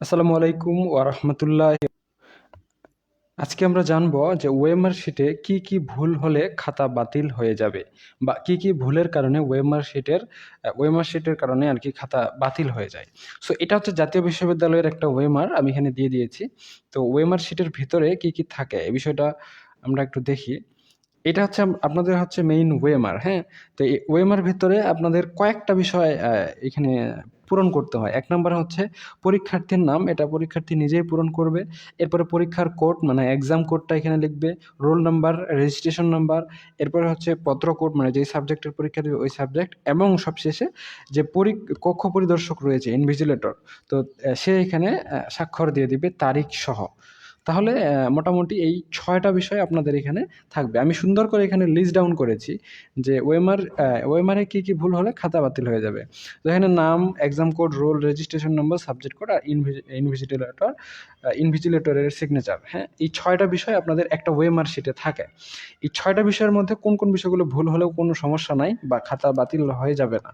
আসসালামু আলাইকুম ওরহমতুল্লাহ আজকে আমরা জানব যে ওয়েমার শিটে কি কি ভুল হলে খাতা বাতিল হয়ে যাবে বা কি কি ভুলের কারণে ওয়েমার শিটের ওয়েমার শিটের কারণে আর কি খাতা বাতিল হয়ে যায়। সো এটা হচ্ছে জাতীয় বিশ্ববিদ্যালয়ের একটা ওয়েমার, আমি এখানে দিয়ে দিয়েছি। তো ওয়েমার শিটের ভিতরে কি কি থাকে, এই বিষয়টা আমরা একটু দেখি। এটা হচ্ছে আপনাদের হচ্ছে মেইন ওয়েমার হ্যাঁ? তো এই ওয়েমার ভিতরে আপনাদের কয়েকটা বিষয় এখানে পূরণ করতে হয়। এক নম্বর হচ্ছে পরীক্ষার্থীর নাম, এটা পরীক্ষার্থী নিজেই পূরণ করবে। এরপরে পরীক্ষার কোড মানে এক্সাম কোডটা এখানে লিখবে রোল নাম্বার রেজিস্ট্রেশন নাম্বার এরপরে হচ্ছে পত্র কোড মানে যেই সাবজেক্টের পরীক্ষা দেবে ওই সাবজেক্ট এবং সবশেষে যে পরি কক্ষ পরিদর্শক রয়েছে ইনভিজিলেটর তো সে এখানে স্বাক্ষর দিয়ে দিবে তারিখ সহ। তাহলে মোটামুটি এই ছয়টা বিষয় আপনাদের এখানে থাকবে। আমি সুন্দর করে এখানে লিস্ট ডাউন করেছি যে ওয়েমার ওয়েমারে কী কী ভুল হলে খাতা বাতিল হয়ে যাবে। তো এখানে নাম exam code roll registration number subject code আর ইনভিজিলেটর ইনভিজিলেটরের সিগনেচার হ্যাঁ এই ছয়টা বিষয় আপনাদের একটা ওয়েমার শিটে থাকে। এই ছয়টা বিষয়ের মধ্যে কোন কোন বিষয়গুলো ভুল হলেও কোনো সমস্যা নাই বা খাতা বাতিল হয়ে যাবে না।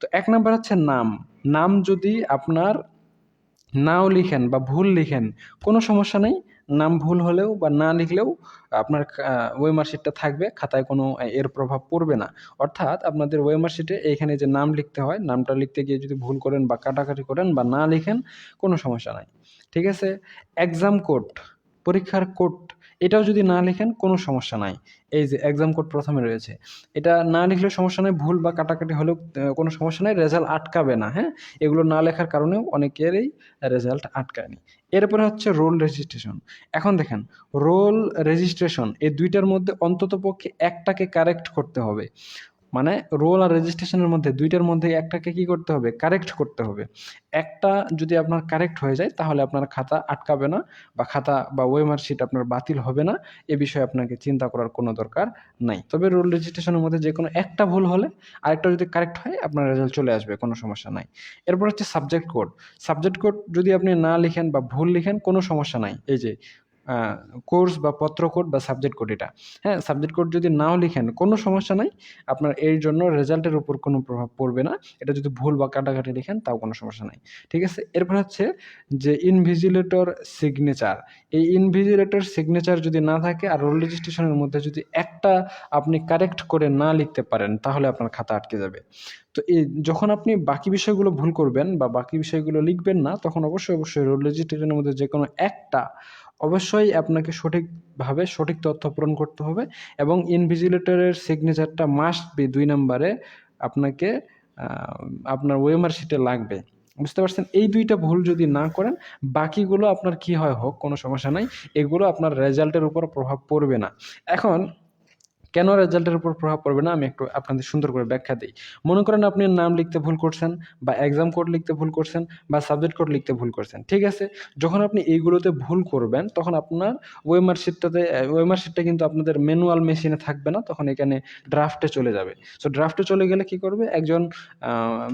তো এক নাম্বার হচ্ছে নাম। নাম যদি আপনার নাও লিখেন বা ভুল লিখেন, কোনো সমস্যা নেই। নাম ভুল হলেও বা না লিখলেও আপনার ওয়ে মার্কশিটটা থাকবে, খাতায় কোনো এর প্রভাব পড়বে না। অর্থাৎ আপনাদের ওয়ে মার্কশিটে এখানে যে নাম লিখতে হয়, নামটা লিখতে গিয়ে যদি ভুল করেন বা কাটাকাটি করেন বা না লিখেন, কোনো সমস্যা নাই। ঠিক আছে? এক্সাম কোড পরীক্ষার কোড এটাও যদি না লেখেন, কোনো সমস্যা নাই। এই যে এক্সাম কোড প্রথমে রয়েছে। এটা না লিখলেও সমস্যা নেই, ভুল বা কাটাকাটি হলেও কোনো সমস্যা নেই রেজাল্ট আটকাবে না হ্যাঁ? এগুলো না লেখার কারণেও অনেকেরই রেজাল্ট আটকায়নি। এরপরে হচ্ছে রোল রেজিস্ট্রেশন এখন দেখেন রোল রেজিস্ট্রেশন এই দুইটার মধ্যে অন্তত পক্ষে একটাকে কারেক্ট করতে হবে। মানে রোল আর রেজিস্ট্রেশনের মধ্যে দুইটার মধ্যে একটাকে কি করতে হবে? কারেক্ট করতে হবে। একটা যদি আপনার কারেক্ট হয়ে যায়, তাহলে আপনার খাতা আটকাবে না বা খাতা বা ওয়েমার আপনার বাতিল হবে না। এ বিষয়ে আপনাকে চিন্তা করার কোনো দরকার নাই। তবে রোল রেজিস্ট্রেশনের মধ্যে যে কোনো একটা ভুল হলে আরেকটা যদি কারেক্ট হয়, আপনার রেজাল্ট চলে আসবে, কোনো সমস্যা নাই। এরপর হচ্ছে সাবজেক্ট কোড সাবজেক্ট কোড যদি আপনি না লিখেন বা ভুল লিখেন, কোনো সমস্যা নাই। এই যে কোর্স বা পত্র কোড বা সাবজেক্ট কোড এটা। হ্যাঁ সাবজেক্ট কোড যদি নাও লিখেন, কোনো সমস্যা নাই। আপনার এর জন্য রেজাল্টের উপর কোনো প্রভাব পড়বে না। এটা যদি ভুল বা কাটাকাটি লিখেন, তাও কোনো সমস্যা নাই। ঠিক আছে? এরপর হচ্ছে যে ইনভিজিলেটর সিগনেচার এই ইনভিজিলেটর সিগনেচার যদি না থাকে আর রোল রেজিস্ট্রেশনের মধ্যে যদি একটা আপনি কারেক্ট করে না লিখতে পারেন, তাহলে আপনার খাতা আটকে যাবে। তো এই যখন আপনি বাকি বিষয়গুলো ভুল করবেন বা বাকি বিষয়গুলো লিখবেন না, তখন অবশ্যই অবশ্যই রোল রেজিস্ট্রেশনের মধ্যে যে কোনো একটা অবশ্যই আপনাকে সঠিকভাবে সঠিক তথ্য পূরণ করতে হবে এবং ইনভিজিলেটরের সিগনেচারটা মাস্ট বি দুই নম্বরে আপনাকে আপনার ওয়েমার শিটে লাগবে। বুঝতে পারছেন? এই দুইটা ভুল যদি না করেন, বাকিগুলো আপনার কি হয় হোক, কোনো সমস্যা নাই। এগুলো আপনার রেজাল্টের উপর প্রভাব পড়বে না। এখন কেন রেজাল্টের উপর প্রভাব পড়বে না? আমি একটু আপনাদের সুন্দর করে ব্যাখ্যা দিই। মনে করেন আপনি নাম লিখতে ভুল করছেন বা এক্সাম কোড লিখতে ভুল করছেন বা সাবজেক্ট কোড লিখতে ভুল করছেন, ঠিক আছে? যখন আপনি এইগুলোতে ভুল করবেন, তখন আপনার ওয়েমার শিটটাতে ওয়েমার শিটটা কিন্তু আপনাদের ম্যানুয়াল মেশিনে থাকবে না, তখন এখানে ড্রাফটে চলে যাবে। সো ড্রাফটে চলে গেলে কি করবে? একজন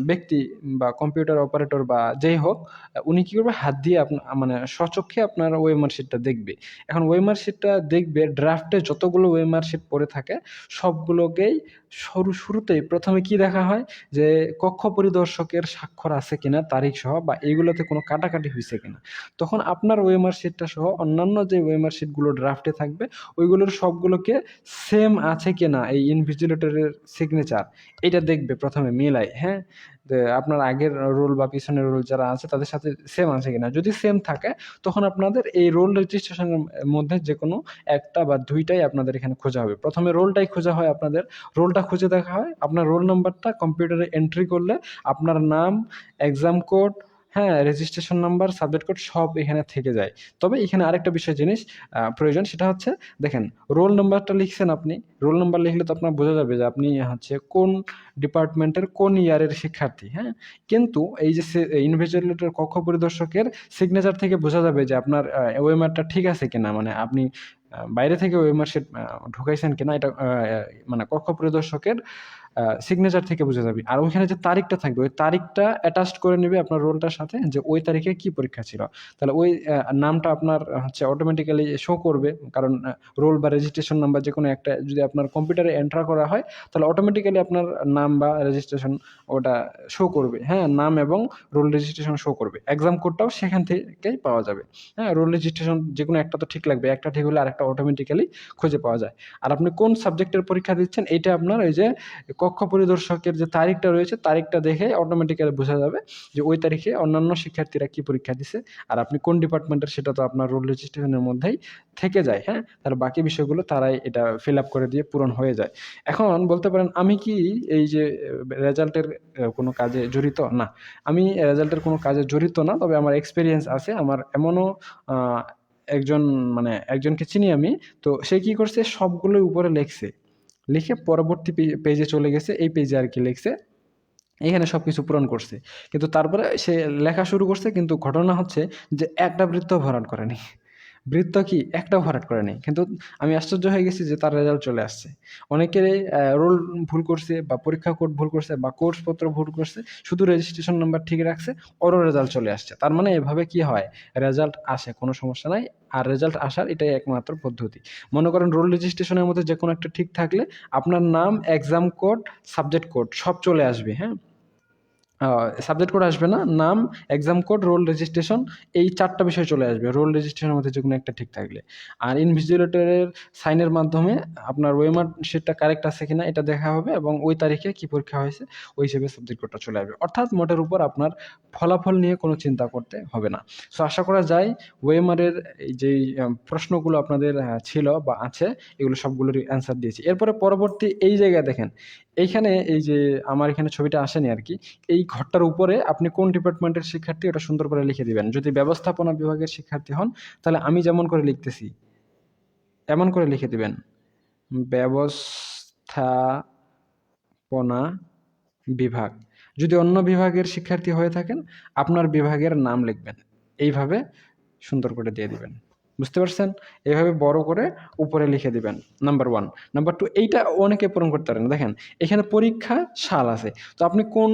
ব্যক্তি বা কম্পিউটার অপারেটর বা যেই হোক উনি কী করবে? হাত দিয়ে আপনার মানে স্বচক্ষে আপনার ওয়েমার শিটটা দেখবে। এখন ওয়েমার শিটটা দেখবে ড্রাফটে যতগুলো ওয়েমার শিট পড়ে থাকে সবগুলোকেই শুরু শুরুতেই প্রথমে কি দেখা হয়? যে কক্ষ পরিদর্শকের স্বাক্ষর আছে কিনা, তারিখ সহ বা এইগুলোতে কোনো কাটাকাটি হয়েছে কিনা। তখন আপনার ওয়েমার শিটটা সহ অন্যান্য যে ওয়েমার শিটগুলো ড্রাফটে থাকবে, ওইগুলোর সবগুলোকে সেম আছে কিনা, এই ইনভিজিলেটরের সিগনেচার এটা দেখবে প্রথমে মিলাই হ্যাঁ? আপনার আগের রোল বা পিছনের রোল যারা আছে, তাদের সাথে সেম আছে কিনা। যদি সেম থাকে, তখন আপনাদের এই রোল রেজিস্ট্রেশনের মধ্যে যে কোনো একটা বা দুইটাই আপনাদের এখানে খোঁজা হবে। প্রথমে রোলটাই খোঁজা হয় আপনাদের। রোলটা খুঁজে দেখা হয়, আপনার রোল নাম্বারটা কম্পিউটারে এন্ট্রি করলে আপনার নাম এক্সাম কোড হ্যাঁ রেজিস্ট্রেশন নাম্বার সাবজেক্ট কোড সব এখানে থেকে যায়। তবে এখানে আরেকটা বিষয় জিনিস প্রয়োজন, সেটা হচ্ছে, দেখেন, রোল নাম্বারটা লিখছেন আপনি, রোল নাম্বার লিখলে তো আপনার বোঝা যাবে যে আপনি হচ্ছে কোন ডিপার্টমেন্টের কোন ইয়ারের শিক্ষার্থী হ্যাঁ? কিন্তু এই যে ইনভিজিলেটর কক্ষ পরিদর্শকের সিগনেচার থেকে বোঝা যাবে যে আপনার ওয়েমারটা ঠিক আছে কিনা। মানে আপনি বাইরে থেকে ওয়েমার ঢুকাইছেন কিনা এটা মানে কক্ষ পরিদর্শকের সিগনেচার থেকে বুঝে যাবে। আর ওইখানে যে তারিখটা থাকবে, ওই তারিখটা অ্যাটাচড করে নেবে আপনার রোলটার সাথে যে ওই তারিখে কি পরীক্ষা ছিল। তাহলে ওই নামটা আপনার হচ্ছে অটোমেটিক্যালি শো করবে। কারণ রোল বা রেজিস্ট্রেশন নাম্বার যে কোনো একটা যদি আপনার কম্পিউটারে এন্টার করা হয়, তাহলে অটোমেটিক্যালি আপনার নাম বা রেজিস্ট্রেশন ওটা শো করবে। হ্যাঁ নাম এবং রোল রেজিস্ট্রেশন শো করবে। এক্সাম কোডটাও সেখান থেকেই পাওয়া যাবে। হ্যাঁ রোল রেজিস্ট্রেশন যে কোনো একটা তো ঠিক লাগবে। একটা ঠিক হলে আরেকটা অটোমেটিক্যালি খুঁজে পাওয়া যায়। আর আপনি কোন সাবজেক্টের পরীক্ষা দিচ্ছেন এটা আপনার ওই যে কক্ষ পরিদর্শকের যে তারিখটা রয়েছে, তারিখটা দেখে অটোমেটিক্যালি বোঝা যাবে যে ওই তারিখে অন্যান্য শিক্ষার্থীরা কি পরীক্ষা দিছে আর আপনি কোন ডিপার্টমেন্টের সেটা তো আপনার রোল রেজিস্ট্রেশনের মধ্যেই থেকে যায় হ্যাঁ? তার বাকি বিষয়গুলো তারাই এটা ফিল আপ করে দিয়ে পূরণ হয়ে যায়। এখন বলতে পারেন, আমি কি এই যে রেজাল্টের কোনো কাজে জড়িত? না। আমি রেজাল্টের কোনো কাজে জড়িত না, তবে আমার এক্সপিরিয়েন্স আছে, আমার এমনও একজন মানে একজনকে চিনি আমি, তো সে কি করছে? সবগুলোই উপরে লিখছে। লিখে পরবর্তী পেজে চলে গেছে, এই পেজে আর কি লিখছে। এখানে সব কিছু পূরণ করছে। কিন্তু তারপরে সে লেখা শুরু করছে, কিন্তু ঘটনা হচ্ছে যে একটা বৃত্ত ভরণ করেনি। বৃত্ত কি একটাও ভরাট করেনি কিন্তু আমি আশ্চর্য হয়ে গেছি যে তার রেজাল্ট চলে আসছে। অনেকেরই রোল ভুল করছে বা পরীক্ষা কোড ভুল করছে বা কোর্সপত্র ভুল করছে, শুধু রেজিস্ট্রেশন নাম্বার ঠিক রাখছে ওরও রেজাল্ট চলে আসছে। তার মানে এভাবে কি হয়? রেজাল্ট আসে, কোনো সমস্যা নাই, আর রেজাল্ট আসার এটাই একমাত্র পদ্ধতি। মনে করেন রোল রেজিস্ট্রেশনের মধ্যে যে কোনো একটা ঠিক থাকলে আপনার নাম এক্সাম কোড সাবজেক্ট কোড সব চলে আসবে হ্যাঁ? সাবজেক্ট কোড আসবে না, নাম এক্সাম কোড রোল রেজিস্ট্রেশন এই চারটা বিষয় চলে আসবে। রোল রেজিস্ট্রেশনের মধ্যে যে কোনো একটা ঠিক থাকলে। আর ইনভিজিলেটরের সাইনের মাধ্যমে আপনার ওয়েমার সেটটা কারেক্ট আছে কিনা এটা দেখা হবে এবং ওই তারিখে কি পরীক্ষা হয়েছে, ওই হিসেবে সাবজেক্ট কোডটা চলে আসবে। অর্থাৎ মোটের উপর আপনার ফলাফল নিয়ে কোনো চিন্তা করতে হবে না। সো আশা করা যায় ওয়েমারের যেই প্রশ্নগুলো আপনাদের ছিল বা আছে, এগুলো সবগুলোরই অ্যান্সার দিয়েছি। এরপরে পরবর্তী এই জায়গায় দেখেন, এইখানে এই যে, আমার এখানে ছবিটা আসেনি আর কি, এই ঘরটার উপরে আপনি কোন ডিপার্টমেন্টের শিক্ষার্থী ওটা সুন্দর করে লিখে দিবেন। যদি ব্যবস্থাপনা বিভাগের শিক্ষার্থী হন, তাহলে আমি যেমন করে লিখতেছি, এমন করে লিখে দিবেন। ব্যবস্থাপনা বিভাগ। যদি অন্য বিভাগের শিক্ষার্থী হয়ে থাকেন, আপনার বিভাগের নাম লিখবেন। এইভাবে সুন্দর করে দিয়ে দিবেন। বুঝতে পারছেন? এভাবে বড় করে উপরে লিখে দিবেন নাম্বার ওয়ান নাম্বার টু এইটা অনেকে পূরণ করতে পারেন। দেখেন, এখানে পরীক্ষা সাল আছে। তো আপনি কোন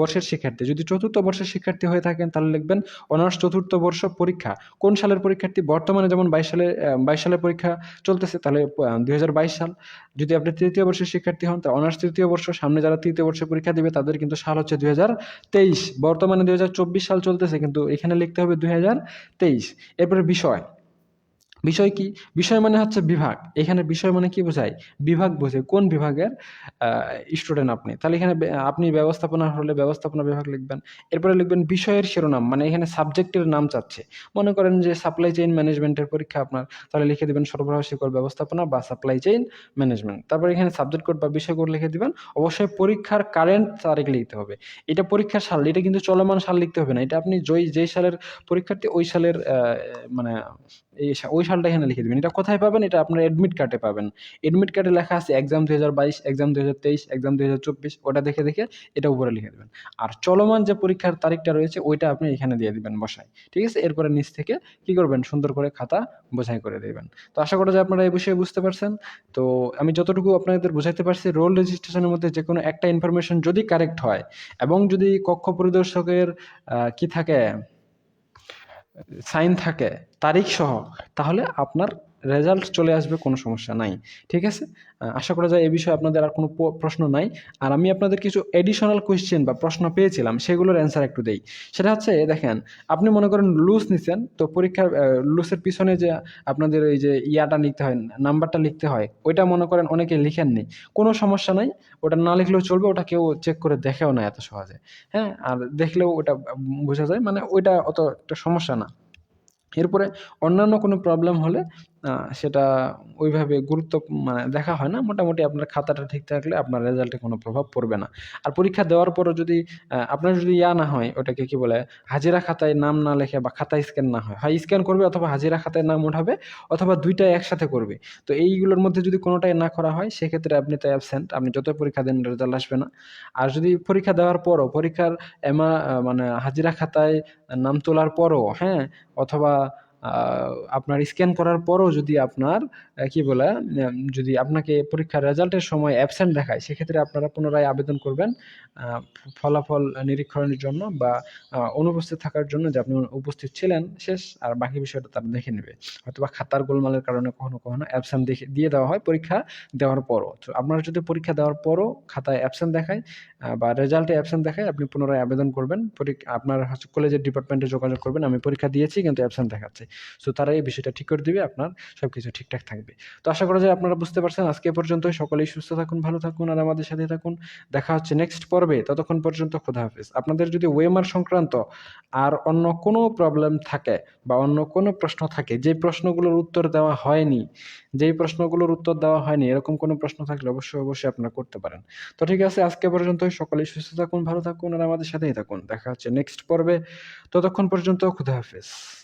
বর্ষের শিক্ষার্থী? যদি চতুর্থ বর্ষের শিক্ষার্থী হয়ে থাকেন, তাহলে লিখবেন অনার্স চতুর্থ বর্ষ পরীক্ষা। কোন সালের পরীক্ষার্থী? বর্তমানে যেমন বাইশ সালে বাইশ সালের পরীক্ষা চলতেছে, তাহলে দুই হাজার বাইশ সাল। যদি আপনি তৃতীয় বর্ষের শিক্ষার্থী হন, তাহলে অনার্স তৃতীয় বর্ষ, সামনে যারা তৃতীয় বর্ষে পরীক্ষা দেবে, তাদের কিন্তু সাল হচ্ছে দুই হাজার তেইশ। বর্তমানে দুই হাজার চব্বিশ সাল চলতেছে, কিন্তু এখানে লিখতে হবে দুই হাজার তেইশ। এরপরে বিষয়। বিষয় কি? বিষয় মানে হচ্ছে বিভাগ। এখানে বিষয় মানে কি বোঝায়? বিভাগ বোঝে কোন বিভাগের স্টুডেন্ট আপনি। তাহলে এখানে আপনি ব্যবস্থাপনা হলে ব্যবস্থাপনা বিভাগ লিখবেন। এরপরে লিখবেন বিষয়ের শিরোনাম মানে এখানে সাবজেক্টের নাম চাচ্ছে। মনে করেন যে সাপ্লাই চেইন ম্যানেজমেন্টের পরীক্ষা আপনার, তাহলে লিখে দেবেন সরবরাহ শিকড় ব্যবস্থাপনা বা সাপ্লাই চেইন ম্যানেজমেন্ট তারপরে এখানে সাবজেক্ট কোড বা বিষয় কোড লিখে দিবেন। অবশ্যই পরীক্ষার কারেন্ট তারিখ লিখতে হবে। এটা পরীক্ষার সাল, এটা কিন্তু চলমান সাল লিখতে হবে না। এটা আপনি যেই যেই সালের পরীক্ষার্থী, ওই সালের মানে এই ওই সালটা এখানে লিখে দেবেন। এটা কোথায় পাবেন? এটা আপনার অ্যাডমিট কার্ডে পাবেন। অ্যাডমিট কার্ডে লেখা আছে এক্সাম দুই হাজার বাইশ এক্সাম দু হাজার তেইশ এক্সাম দু হাজার চব্বিশ, ওটা দেখে দেখে এটা উপরে লিখে দেবেন। আর চলমান যে পরীক্ষার তারিখটা রয়েছে, ওইটা আপনি এখানে দিয়ে দিবেন বসায়। ঠিক আছে? এরপরে নিচ থেকে কি করবেন? সুন্দর করে খাতা বোঝাই করে দেবেন। তো আশা করা যায় আপনারা এই বিষয়ে বুঝতে পারছেন। তো আমি যতটুকু আপনাদের বোঝাতে পারছি রোল রেজিস্ট্রেশনের মধ্যে যে কোনো একটা ইনফরমেশন যদি কারেক্ট হয় এবং যদি কক্ষ পরিদর্শকের কি থাকে সাইন থাকে তারিখ সহ তাহলে আপনার রেজাল্ট চলে আসবে, কোনো সমস্যা নাই। ঠিক আছে? আশা করা যায় এ বিষয়ে আপনাদের আর কোনো প্রশ্ন নাই। আর আমি আপনাদের কিছু এডিশনাল কোয়েশ্চেন বা প্রশ্ন পেয়েছিলাম, সেগুলোর অ্যান্সার একটু দেই। সেটা হচ্ছে, দেখেন, আপনি মনে করেন লুজ নিছেন, তো পরীক্ষার লুসের পিছনে যে আপনাদের ওই যে ইয়াটা লিখতে হয় নাম্বারটা লিখতে হয়, ওইটা মনে করেন অনেকে লিখেননি। কোনো সমস্যা নাই, ওটা না লিখলেও চলবে, ওটা কেউ চেক করে দেখেও না এত সহজে। হ্যাঁ? আর দেখলেও ওটা বোঝা যায় মানে ওইটা অত একটা সমস্যা না। এরপরে অন্যান্য কোনো প্রবলেম হলে সেটা ওইভাবে গুরুত্ব মানে দেখা হয় না। মোটামুটি আপনার খাতাটা ঠিক থাকলে আপনার রেজাল্টে কোনো প্রভাব পড়বে না। আর পরীক্ষা দেওয়ার পরও যদি আপনার যদি ইয়া না হয়, ওটাকে কি বলে, হাজিরা খাতায় নাম না লেখে বা খাতা স্ক্যান না হয় হয় স্ক্যান করবে অথবা হাজিরা খাতায় নাম উঠাবে অথবা দুইটাই একসাথে করবে। তো এইগুলোর মধ্যে যদি কোনোটাই না করা হয়, সেক্ষেত্রে আপনি তো অ্যাবসেন্ট আপনি যত পরীক্ষা দেন রেজাল্ট আসবে না। আর যদি পরীক্ষা দেওয়ার পরও, পরীক্ষার এমা মানে হাজিরা খাতায় নাম তোলার পরও হ্যাঁ অথবা আপনার স্ক্যান করার পরও যদি আপনার কি বলে যদি আপনাকে পরীক্ষার রেজাল্টের সময় অ্যাবসেন্ট দেখায়, সেক্ষেত্রে আপনারা পুনরায় আবেদন করবেন ফলাফল নিরীক্ষণের জন্য বা অনুপস্থিত থাকার জন্য যে আপনি উপস্থিত ছিলেন, শেষ, আর বাকি বিষয়টা তারা দেখে নেবে। হয়তো বা খাতার গোলমালের কারণে কখনো কখনো অ্যাবসেন্ট দেখে, দিয়ে দেওয়া হয় পরীক্ষা দেওয়ার পরও। তো আপনারা যদি পরীক্ষা দেওয়ার পরও খাতায় অ্যাবসেন্ট দেখায় বা রেজাল্টে অ্যাবসেন্ট দেখায়, আপনি পুনরায় আবেদন করবেন। আপনার কলেজের ডিপার্টমেন্টে যোগাযোগ করবেন, আমি পরীক্ষা দিয়েছি কিন্তু অ্যাবসেন্ট দেখাচ্ছে। সো তারা এই বিষয়টা ঠিক করে দিবে, আপনার সব কিছু ঠিকঠাক থাকবে। তো আশা করা যায় আপনারা বুঝতে পারছেন, আজকে এ পর্যন্তই। সকলেই সুস্থ থাকুন, ভালো থাকুন আর আমাদের সাথে থাকুন। দেখা হচ্ছে নেক্সট পর্বে। ততক্ষণ পর্যন্ত খোদা হাফেজ। আপনাদের যদি ওয়েমার সংক্রান্ত আর অন্য কোনো প্রবলেম থাকে বা অন্য কোনো প্রশ্ন থাকে যে প্রশ্নগুলোর উত্তর দেওয়া হয়নি, যেই প্রশ্নগুলোর উত্তর দেওয়া হয়নি, এরকম কোনো প্রশ্ন থাকলে অবশ্যই অবশ্যই আপনারা করতে পারেন। তো ঠিক আছে, আজকে পর্যন্ত সকলেই সুস্থ থাকুন, ভালো থাকুন আর আমাদের সাথেই থাকুন। দেখা হচ্ছে নেক্সট পর্বে। ততক্ষণ পর্যন্ত খুদা হাফেজ।